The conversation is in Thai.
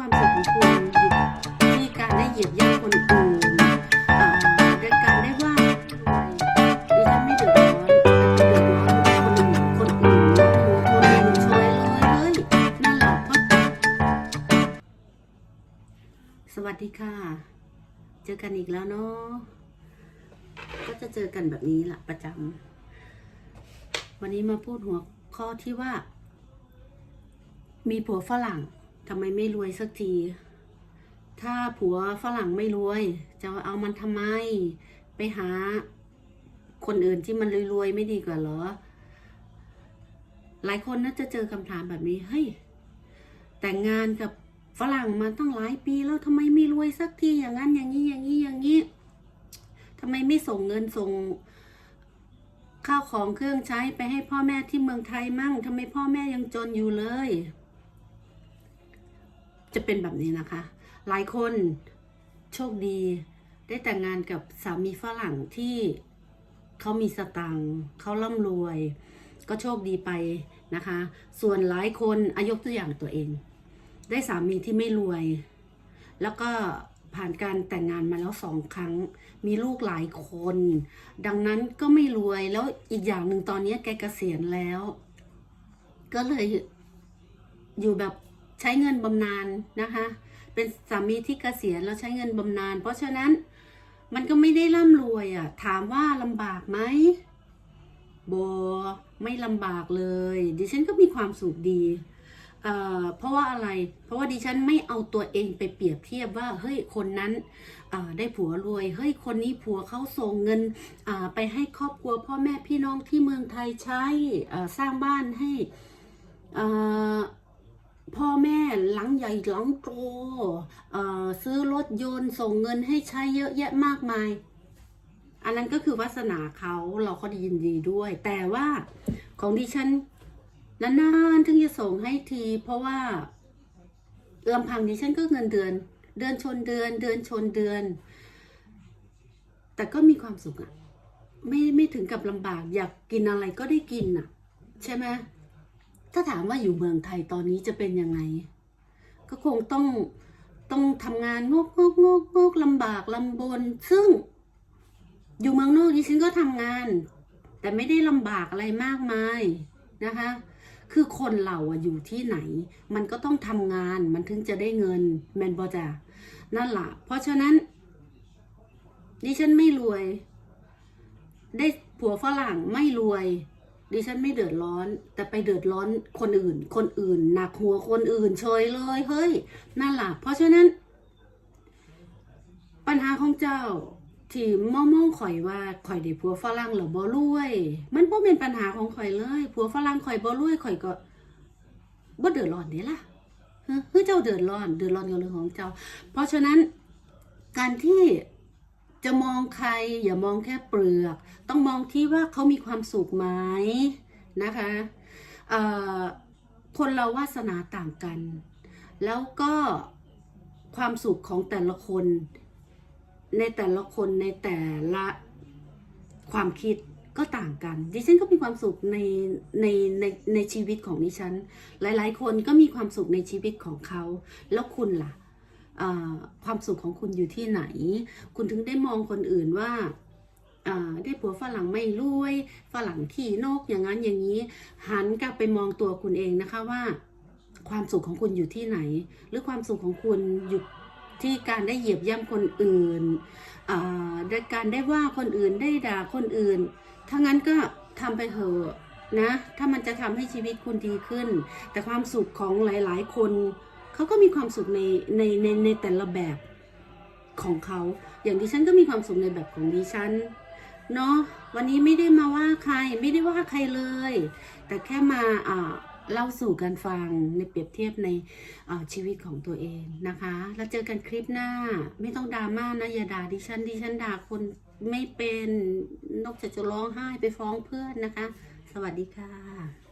ความสุขของคุณอยู่ที่การได้เหยียบย่ำคนอื่นเอ่อด้การได้ว่าดิฉันไม่เดือดร้อนแต่เดือดร้อนคนอื่นคนอื่นนะคนอื่นช่วยเลยเฮ้ยนั่นแหละเพราะสวัสดีค่ะ เจอกันอีกแล้วเนาะก็จะเจอกันแบบนี้แหละประจำวันนี้มาพูดหัวข้อที่ว่า มีผัวฝรั่ง ทำไมไม่รวยสักที ถ้าผัวฝรั่งไม่รวย จะเอามันทำไม ไปหาคนอื่นที่มันรวยๆไม่ดีกว่าเหรอ หลายคนน่าจะเจอคำถามแบบนี้เฮ้ยแต่งงานกับฝรั่งมาตั้งหลายปีแล้วทำไมไม่รวยสักทีอย่างนั้นอย่างนี้อย่างนี้อย่างนี้ทำไมไม่ส่งเงินส่งข้าวของเครื่องใช้ไปให้พ่อแม่ที่เมืองไทยมั่งทำไมพ่อแม่ยังจนอยู่เลย จะเป็นแบบนี้นะคะ หลายคนโชคดี ได้แต่งงานกับสามีฝรั่งที่เขามีสตังค์เขาร่ำรวย ก็โชคดีไปนะคะ ส่วนหลายคนอายกตัวอย่างตัวเอง ได้สามีที่ไม่รวย แล้วก็ผ่านการแต่งงานมาแล้วสองครั้ง มีลูกหลายคน ดังนั้นก็ไม่รวยแล้วอีกอย่างหนึ่งตอนนี้แกเกษียณแล้ว ก็เลยอยู่แบบ ใช้เงินบำนาญนะคะ เป็นสามีที่เกษียณแล้วใช้เงินบำนาญเพราะฉะนั้นมันก็ไม่ได้ร่ำรวยอะ่ะ ถามว่าลำบากไหมโบไม่ลำบากเลย ดิฉันก็มีความสุขดีเอ่อเพราะว่าอะไร เพราะว่าดิฉันไม่เอาตัวเองไปเปรียบเทียบว่าเฮ้ยคนนั้นได้ผัวรวยเฮ้ยคนนี้ผัวเขาส่งเงินไปให้ครอบครัวพ่อแม่พี่น้องที่เมืองไทยใช้สร้างบ้านให้อ่า พ่อแม่หลังใหญ่หลังโตซื้อรถยนต์ส่งเงินให้ใช้เยอะแยะมากมาย อันนั้นก็คือวาสนาเขาเราก็ยินดีด้วย แต่ว่าของดิฉันนานๆถึงจะส่งให้ที เพราะว่าลำพังดิฉันก็เงินเดือน เดือนชนเดือนเดือนชนเดือน แต่ก็มีความสุขอะไม่ไม่ถึงกับลำบากอยากกินอะไรก็ได้กินอะใช่ไหม ถ้าถามว่าอยู่เมืองไทยตอนนี้จะเป็นยังไง ก็คงต้องต้องทำงานงกงกงกงกลำบากลำบน ซึ่ง อยู่เมืองนอกดิฉันก็ทำงาน แต่ไม่ได้ลำบากอะไรมากมายนะคะ คือคนเราอะอยู่ที่ไหน มันก็ต้องทำงานมันถึงจะได้เงินแมนบอจานั่นละ่ะ เพราะฉะนั้น ดิฉันไม่รวย ได้ผัวฝรั่งไม่รวย ดิฉันไม่เดือดร้อน แต่ไปเดือดร้อนคนอื่น คนอื่นหนักหัวคนอื่นเฉยเลยเฮ้ยนั่นแหละเพราะฉะนั้น ปัญหาของเจ้าที่มอมองข่อยว่าข่อยได้ผัวฝรั่งหรือบ่รวย มันบ่เป็นปัญหาของข่อยเลยผัวฝรั่งข่อยบ่รวยข่อยก็บ่เดือดร้อนเด้ล่ะฮะคือเจ้าเดือดร้อน เดือดร้อนกับเรื่องของเจ้า เพราะฉะนั้นการที่ จะมองใครอย่ามองแค่เปลือก ต้องมองที่ว่าเขามีความสุขไหมนะคะคนเราวาสนาต่างกัน แล้วก็ความสุขของแต่ละคน ในแต่ละคนในแต่ละความคิดก็ต่างกัน ดิฉันก็มีความสุขในในในในชีวิตของดิฉัน หลายๆ คนก็มีความสุขในชีวิตของเขา แล้วคุณล่ะ ความสุขของคุณอยู่ที่ไหน คุณถึงได้มองคนอื่นว่าได้ผัวฝรั่งไม่รวย ฝรั่งขี้นกอย่างนั้นอย่างนี้ หันกลับไปมองตัวคุณเองนะคะว่า ความสุขของคุณอยู่ที่ไหน หรือความสุขของคุณอยู่ที่การได้เหยียบย่ำคนอื่นได้การได้ว่าคนอื่นได้ด่าคนอื่น ถ้างั้นก็ทำไปเถอะนะ ถ้ามันจะทำให้ชีวิตคุณดีขึ้น แต่ความสุขของหลาย ๆ คน เขาก็มีความสุขในในในในแต่ละแบบของเขา อย่างดิฉันก็มีความสุขในแบบของดิฉันเนาะวันนี้ไม่ได้มาว่าใครไม่ได้ว่าใครเลย แต่แค่มาอ่าเล่าสู่กันฟังในเปรียบเทียบในชีวิตของตัวเองนะคะ แล้วเจอกันคลิปหน้า ไม่ต้องดราม่านะอย่าด่าดิฉันดิฉันด่าคนไม่เป็นนอกจากจะร้องไห้ไปฟ้องเพื่อนนะคะ สวัสดีค่ะ